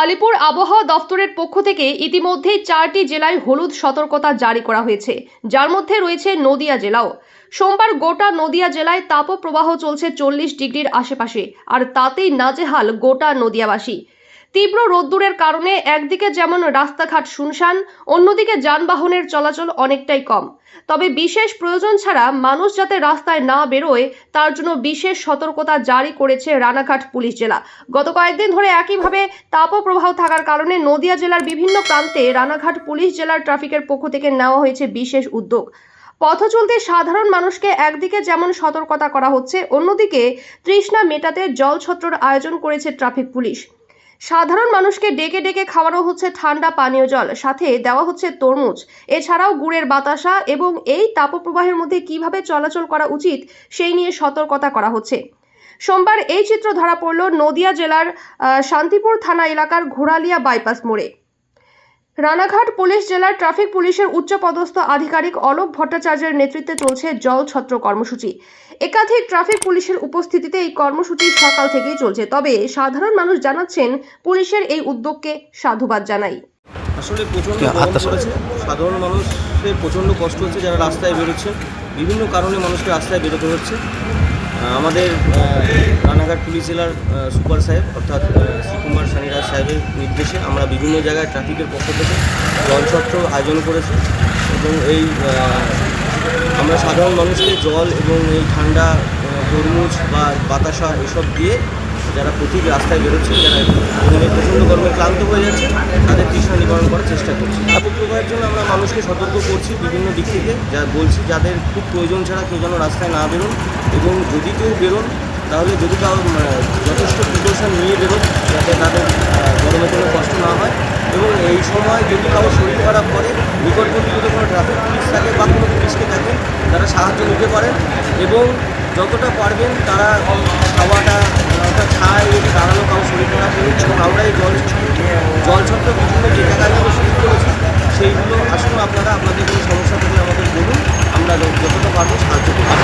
আলিপুর আবহাওয়া দফতরের পক্ষ থেকে ইতিমধ্যেই চারটি জেলায় হলুদ সতর্কতা জারি করা হয়েছে। যার মধ্যে রয়েছে নদিয়া জেলাও। সোমবার গোটা নদিয়া জেলায় তাপপ্রবাহ চলছে চল্লিশ ডিগ্রির আশেপাশে। আর তাতেই নাজেহাল গোটা নদিয়াবাসী। তীব্র রোদ্দুরের কারণে একদিকে যেমন রাস্তাঘাট শুনশান, অন্যদিকে যানবাহনের চলাচল অনেকটাই কম। তবে বিশেষ প্রয়োজন ছাড়া মানুষ যাতে রাস্তায় না বেরোয়, তার জন্য বিশেষ সতর্কতা জারি করেছে রানাঘাট পুলিশ জেলা। গত কয়েকদিন ধরে একইভাবে তাপপ্রবাহ থাকার কারণে নদিয়া জেলার বিভিন্ন প্রান্তে রানাঘাট পুলিশ জেলার ট্রাফিকের পক্ষ থেকে নেওয়া হয়েছে বিশেষ উদ্যোগ। পথ চলতে সাধারণ মানুষকে একদিকে যেমন সতর্কতা করা হচ্ছে, অন্যদিকে তৃষ্ণা মেটাতে জলছত্রর আয়োজন করেছে ট্রাফিক পুলিশ। সাধারণ মানুষকে ডেকে ডেকে খাওয়ানো হচ্ছে ঠান্ডা পানীয় জল, সাথে দেওয়া হচ্ছে তরমুজ। এছাড়াও গুড়ের বাতাসা এবং এই তাপপ্রবাহের মধ্যে কীভাবে চলাচল করা উচিত, সেই নিয়ে সতর্কতা করা হচ্ছে। সোমবার এই চিত্র ধরা পড়ল নদিয়া জেলার শান্তিপুর থানা এলাকার ঘোড়ালিয়া বাইপাস মোড়ে। রানাঘাট পুলিশ জেলার ট্রাফিক পুলিশের উচ্চপদস্থ আধিকারিক অলোক ভট্টাচার্যের নেতৃত্বে চলছে জল ছত্র কর্মসূচি। একাধিক ট্রাফিক পুলিশের উপস্থিতিতে এই কর্মসূচি সকাল থেকেই চলছে। তবে সাধারণ মানুষ জানাচ্ছেন পুলিশের এই উদ্যোগকে সাধুবাদ জানাই। আসলে প্রচণ্ড গরম পড়েছে। সাধারণ মানুষের প্রচণ্ড কষ্ট হচ্ছে যারা রাস্তায় বেরোচ্ছে। বিভিন্ন কারণে মানুষকে রাস্তায় বেরোতে হচ্ছে। আমাদের রানাঘাট পুলিশ জেলার সুপার সাহেব, অর্থাৎ শ্রীকুমার সানিরাজ সাহেবের নির্দেশে আমরা বিভিন্ন জায়গায় ট্রাফিকের পক্ষ থেকে জলছত্র আয়োজন করেছি এবং এই আমরা সাধারণ মানুষকে জল এবং এই ঠান্ডা তরমুজ বা বাতাসা এসব দিয়ে যারা প্রতি রাস্তায় বেরোচ্ছে যারা প্রচণ্ড গরমে ক্লান্ত হয়ে যাচ্ছে তাদের তৃষ্ণা নিবারণ করার চেষ্টা করছি তাপপ্রবাহের জন্য আমরা মানুষকে সতর্ক করছি বিভিন্ন দিক থেকে। যা বলছি যাদের খুব প্রয়োজন ছাড়া কেউ যেন রাস্তায় না বেরোন এবং যদি কেউ বেরোন তাহলে যদি কারও আহ, যথেষ্ট প্রিকশন নিয়ে বেরোন যাতে তাদের আহ, গরমে কোনো কষ্ট না হয় এবং এই সময় যদি কারও শরীর খারাপ করে নিকটবর্তী যদি কোনো ট্রাফিক পুলিশ থাকে বা কোনো পুলিশকে থাকেন তারা সাহায্য নিতে পারেন এবং যতটা পারবেন তারা খাওয়াটা একটা ছায় দাঁড়ানো কারও শরীর খারাপ হয়ে এবং আমরা এই জল জল ছত্র বিভিন্ন যে জায়গাগুলো শুরু করেছি সেইগুলো আসুন আপনারা আপনাদের কোনো সমস্যা থাকলে আমাদের বলুন আমরা যত- যতটা পারব সাহায্য করব